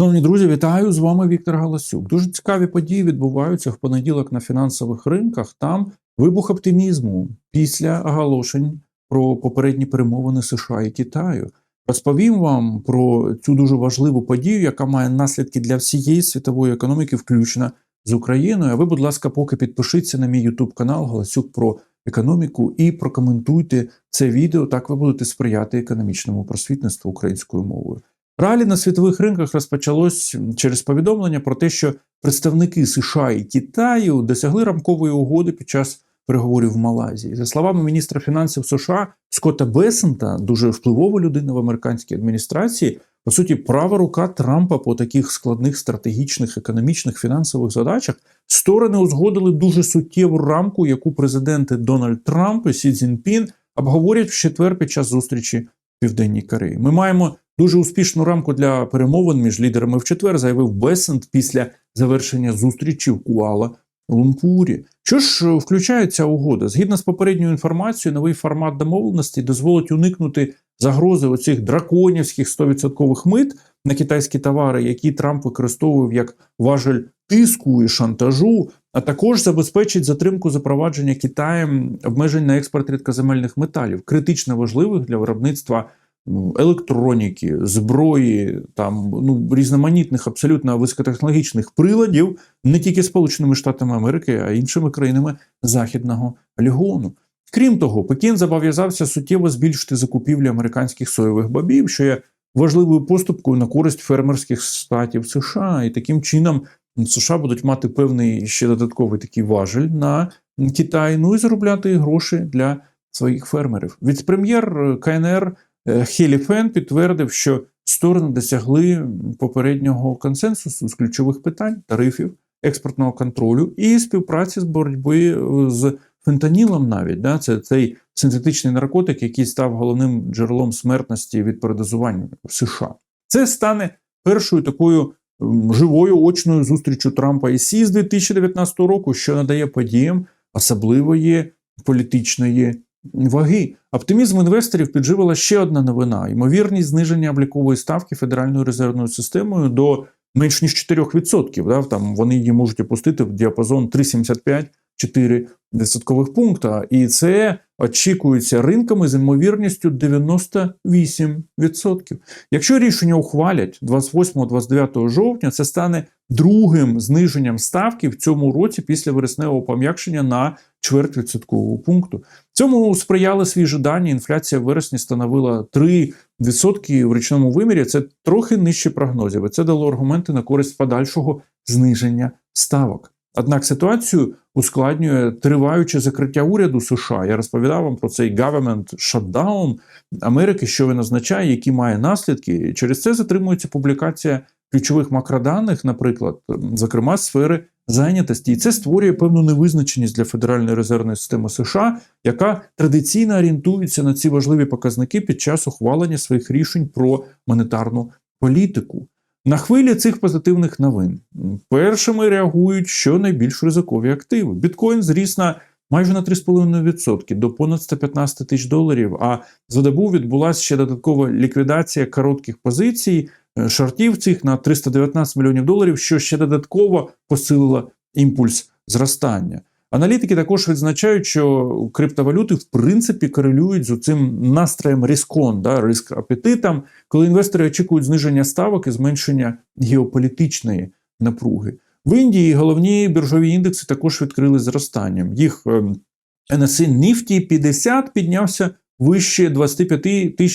Шановні друзі, вітаю з вами Віктор Галасюк. Дуже цікаві події відбуваються в понеділок на фінансових ринках. Там вибух оптимізму після оголошень про попередні перемовини США і Китаю. Розповім вам про цю дуже важливу подію, яка має наслідки для всієї світової економіки, включно з Україною. А ви, будь ласка, поки підпишіться на мій YouTube канал Галасюк про економіку і прокоментуйте це відео. Так ви будете сприяти економічному просвітництву українською мовою. Ралі на світових ринках розпочалось через повідомлення про те, що представники США і Китаю досягли рамкової угоди під час переговорів в Малайзії. За словами міністра фінансів США Скотта Бесента, дуже впливова людина в американській адміністрації, по суті, права рука Трампа по таких складних стратегічних, економічних, фінансових задачах, сторони узгодили дуже суттєву рамку, яку президенти Дональд Трамп і Сі Цзіньпін обговорять в четвер під час зустрічі в Південній Кореї. Ми маємо дуже успішну рамку для перемовин між лідерами в четвер, заявив Бесент після завершення зустрічі в Куала Лумпурі. Що ж включає ця угода? Згідно з попередньою інформацією, новий формат домовленості дозволить уникнути загрози оцих драконівських 100% мит на китайські товари, які Трамп використовував як важель тиску і шантажу, а також забезпечить затримку запровадження Китаєм обмежень на експорт рідкоземельних металів, критично важливих для виробництва електроніки, зброї, там ну різноманітних, абсолютно високотехнологічних приладів, не тільки Сполученими Штатами Америки, а й іншими країнами Західного Лігону. Крім того, Пекін зобов'язався суттєво збільшити закупівлі американських соєвих бобів, що є важливою поступкою на користь фермерських статів США, і таким чином США будуть мати певний ще додатковий такий важель на Китай, ну і заробляти гроші для своїх фермерів. Віцпрем'єр КНР Хелі Фен підтвердив, що сторони досягли попереднього консенсусу з ключових питань, тарифів, експортного контролю і співпраці з боротьби з фентанілом. Навіть да, це цей синтетичний наркотик, який став головним джерелом смертності від передозування в США. Це стане першою такою живою очною зустрічю Трампа і Сі з 2019 року, що надає подіям особливої політичної ваги. Оптимізм інвесторів підживила ще одна новина: ймовірність зниження облікової ставки Федеральною резервною системою до менш ніж 4%. Да? Там вони її можуть опустити в діапазон 3,75 4 відсоткових пункта, і це очікується ринками з ймовірністю 98%. Якщо рішення ухвалять 28-29 жовтня, це стане другим зниженням ставки в цьому році після вересневого пом'якшення на чверть відсоткового пункту. Цьому сприяли свіжі дані. Інфляція в вересні становила 3% в річному вимірі. Це трохи нижче прогнозів. Це дало аргументи на користь подальшого зниження ставок. Однак ситуацію ускладнює триваюче закриття уряду США. Я розповідав вам про цей government shutdown Америки, що він означає, які має наслідки. Через це затримується публікація ключових макроданих, наприклад, зокрема сфери зайнятості, і це створює певну невизначеність для Федеральної резервної системи США, яка традиційно орієнтується на ці важливі показники під час ухвалення своїх рішень про монетарну політику. На хвилі цих позитивних новин першими реагують що найбільш ризикові активи. Біткоін зріс на майже на 3,5% до понад 115 тисяч доларів. А за добу відбулася ще додаткова ліквідація коротких позицій шортів цих на 319 мільйонів доларів, що ще додатково посилило імпульс зростання. Аналітики також відзначають, що криптовалюти в принципі корелюють з цим настроєм рискон, да, риск апетитом, коли інвестори очікують зниження ставок і зменшення геополітичної напруги. В Індії головні біржові індекси також відкрили зростанням. Їх NSI Nifty 50 піднявся вище 25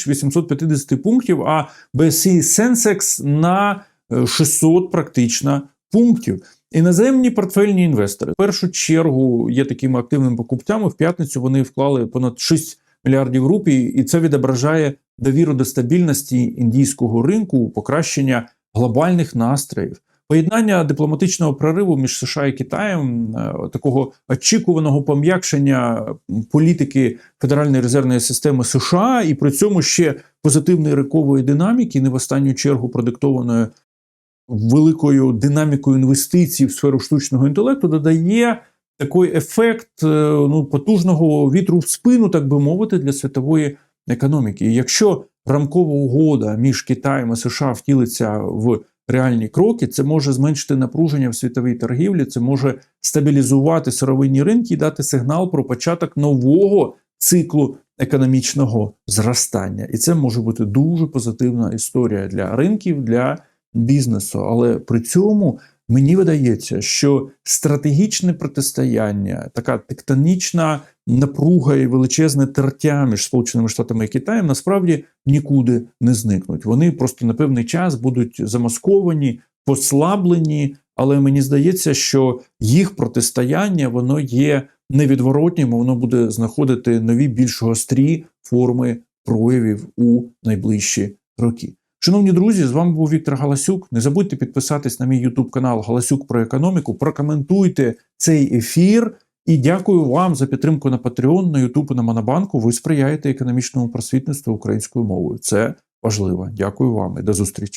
850 пунктів, а BSE Sensex на 600 практично пунктів. Іноземні портфельні інвестори в першу чергу є такими активними покупцями. В п'ятницю вони вклали понад 6 мільярдів рупій, і це відображає довіру до стабільності індійського ринку, покращення глобальних настроїв. Поєднання дипломатичного прориву між США і Китаєм, е, такого очікуваного пом'якшення політики Федеральної резервної системи США, і при цьому ще позитивної ринкової динаміки, не в останню чергу продиктованої великою динамікою інвестицій в сферу штучного інтелекту, додає такий ефект е, ну, потужного вітру в спину, так би мовити, для світової економіки. І якщо рамкова угода між Китаєм і США втілиться в реальні кроки. Це може зменшити напруження в світовій торгівлі, це може стабілізувати сировинні ринки і дати сигнал про початок нового циклу економічного зростання. І це може бути дуже позитивна історія для ринків, для бізнесу. Але при цьому мені видається, що стратегічне протистояння, така тектонічна напруга і величезне тертя між Сполученими Штатами і Китаєм насправді нікуди не зникнуть. Вони просто на певний час будуть замасковані, послаблені. Але мені здається, що їх протистояння воно є невідворотнім, воно буде знаходити нові більш гострі форми проявів у найближчі роки. Шановні друзі, з вами був Віктор Галасюк. Не забудьте підписатись на мій YouTube канал Галасюк про економіку. Прокоментуйте цей ефір. І дякую вам за підтримку на Patreon, на YouTube на Монобанку. Ви сприяєте економічному просвітництву українською мовою. Це важливо. Дякую вам і до зустрічі.